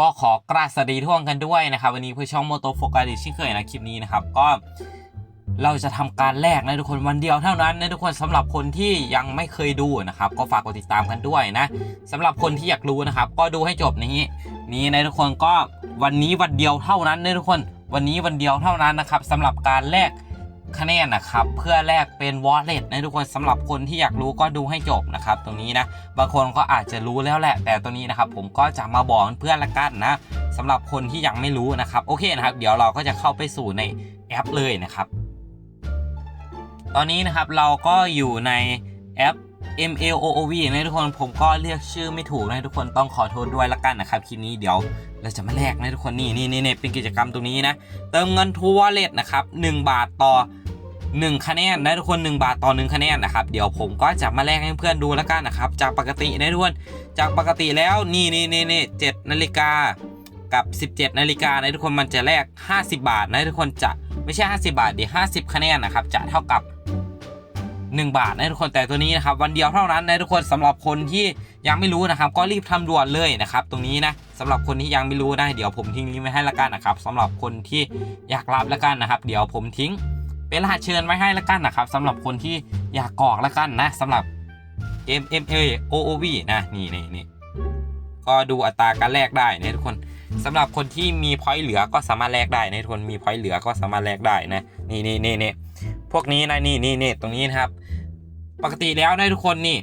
ก็ขอกราบสวัสดีทุกคนกันด้วยนะครับ วันนี้เพื่อช่องโมโตโฟกัสอีกเช่นเคยนะคลิปนี้นะครับ ก็เราจะทำการแลกนะทุกคนวันเดียวเท่านั้นนะทุกคนสำหรับคนที่ยังไม่เคยดูนะครับ ก็ฝากกดติดตามกันด้วยนะสำหรับคนที่อยากรู้นะครับ ก็ดูให้จบนี้นี้นะทุกคนก็วันนี้วันเดียวเท่านั้นนะทุกคน วันนี้วันเดียวเท่านั้นนะครับสำหรับการแลก คะแนนนะครับ เพื่อแลกเป็น wallet นะทุกคนสำหรับคนที่อยากรู้ก็ดูให้จบนะครับ ตรงนี้นะ บางคนก็อาจจะรู้แล้วแหละ แต่ตัวนี้นะครับผมก็จะมาบอกเพื่อนละกันนะสำหรับคนที่ยังไม่รู้นะครับ โอเคนะครับ เดี๋ยวเราก็จะเข้าไปสู่ในแอปเลยนะครับ ตอนนี้นะครับเราก็อยู่ในแอป MLOOV นะทุกคนผมก็เรียกชื่อไม่ถูกนะทุกคนต้องขอโทษด้วยละกันนะครับคลิปนี้เดี๋ยวเราจะมาแลกนะทุกคนนี่นี่นี่เป็นกิจกรรมตรงนี้นะ เติมเงินทูวอลเล็ตนะครับ1บาทต่อ 1คะแนนนะทุกคน 1 บาทต่อ 1 คะแนนนะครับ เดี๋ยวผมก็จะมาแลกให้เพื่อนดูแล้วกันนะครับ จากปกตินะทุกคน จากปกติแล้วนี่นี่นี่นี่เจ็ดนาฬิกากับ 17 นาฬิกานะทุกคนมันจะแลก 50 บาทนะทุกคนจะไม่ใช่ 50 บาทเดี๋ยว50 คะแนนนะครับจะเท่ากับ 1 บาทนะทุกคนแต่ตัวนี้นะครับวันเดียวเท่านั้นนะทุกคนสำหรับคนที่ยังไม่รู้นะครับ ก็รีบทำด่วนเลยนะครับ ตรงนี้นะสำหรับคนที่ยังไม่รู้นะเดี๋ยวผมทิ้งลิงก์ไว้ให้ละกันนะครับสำหรับคนที่อยากรับละกันนะครับ เดี๋ยวผมทิ้ง เป็นรหัสเชิญไว้ให้ละกันนะครับสำหรับคนที่อยากกรอกละกันนะสำหรับ M M A O O V นะนี่นี่นี่ก็ดูอัตราการแลกได้นะทุกคนสำหรับคนที่มีพอยต์เหลือก็สามารถแลกได้นะทุกคนมีพอยต์เหลือก็สามารถแลกได้นะนี่นี่นี่นี่พวกนี้นะนี่นี่นี่ตรงนี้นะครับ ปกติแล้วนะทุกคนนี่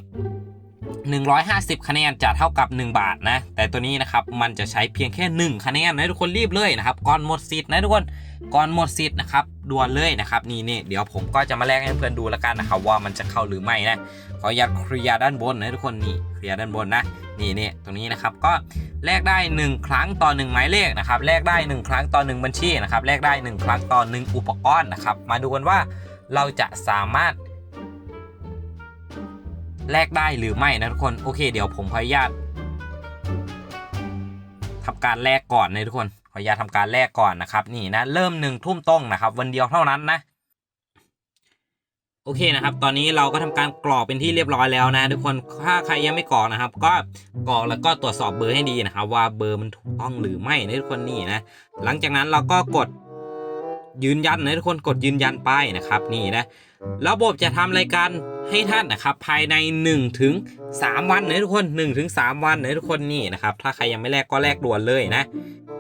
150 คะแนนจะเท่ากับ 1 บาทนะ แต่ตัวนี้นะครับมันจะใช้เพียงแค่ 1 คะแนนนะทุกคนรีบเลยนะครับก่อนหมดสิทธิ์นะทุกคนก่อนหมดสิทธิ์นะครับ ด่วนเลยนะครับนี่นี่เดี๋ยวผมก็จะมาแลกให้เพื่อนดูแล้วกันนะครับว่ามันจะเข้าหรือไม่นะขออนุญาตเคลียร์ด้านบนนะทุกคนนี่เคลียร์ด้านบนนะนี่นี่ตรงนี้นะครับก็แลกได้ 1 ครั้งต่อ 1 หมายเลขนะครับแลกได้ 1 ครั้งต่อ 1 บัญชีนะครับแลกได้ 1 ครั้งต่อ 1 อุปกรณ์นะครับมาดูกันว่าเราจะสามารถแลกได้หรือไม่นะทุกคนโอเค เดี๋ยวผมขออนุญาตทำการแลกก่อนนะทุกคน ออนุญาตทำการแลกก่อนนะครับ นี่นะเริ่มหนึ่งทุ่มตรงนะครับ วันเดียวเท่านั้นนะโอเคนะครับ ตอนนี้เราก็ทำการกรอกเป็นที่เรียบร้อยแล้วนะ ทุกคน ถ้าใครยังไม่กรอกนะครับ ก็กรอกแล้วก็ตรวจสอบเบอร์ให้ดีนะครับ ว่าเบอร์มันถูกต้องหรือไม่นะทุกคนนี่นะ หลังจากนั้นเราก็กดยืนยันนะทุกคนกดยืนยันไปนะครับ นี่นะระบบจะทำรายการให้ท่านนะครับ ภายใน1ถึง3วันนะทุกคน1ถึง3วันนะทุกคนนี่นะครับ ถ้าใครยังไม่แลกก็แลกด่วนเลยนะ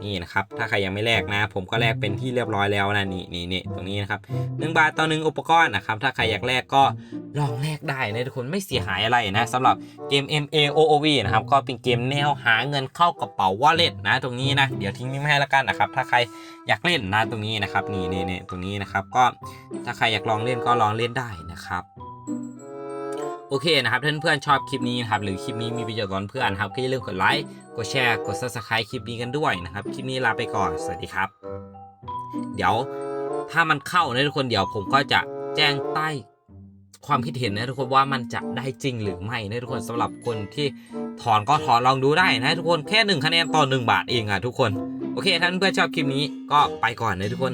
นี่นะครับ ถ้าใครยังไม่แลกนะ ผมก็แลกเป็นที่เรียบร้อยแล้วนะนี่นี่นี่ตรงนี้นะครับ1บาทต่อ1อุปกรณ์นะครับ ถ้าใครอยากแลกก็ลองแลกได้นะทุกคนไม่เสียหายอะไรนะสำหรับเกม MAOOV นะครับ ก็เป็นเกมแนวหาเงินเข้ากระเป๋าวอลเล็ตนะ ตรงนี้นะ เดี๋ยวทิ้งลิงก์ไว้ให้ล้วกันนะครับ ถ้าใครอยากเล่นนะตรงนี้นะครับ นี่นี่นี่ตรงนี้นะครับ ก็ถ้าใครอยากลองเล่นก็ลองเล่นได้นะครับ โอเคนะครับเพื่อนๆชอบคลิปนี้นะครับหรือคลิปนี้มีประโยชน์ต่อเพื่อนครับก็อย่าลืมกดไลค์กดแชร์กด subscribe คลิปนี้กันด้วยนะครับคลิปนี้ลาไปก่อนสวัสดีครับ เดี๋ยวถ้ามันเข้านะทุกคนเดี๋ยวผมก็จะแจ้งใต้ความคิดเห็นนะทุกคนว่ามันจะได้จริงหรือไม่นะทุกคนสำหรับคนที่ถอนก็ถอนลองดูได้นะทุกคนแค่หนึ่งคะแนนต่อหนึ่งบาทเองอะทุกคนโอเคถ้าเพื่อนๆชอบคลิปนี้ก็ไปก่อนนะทุกคน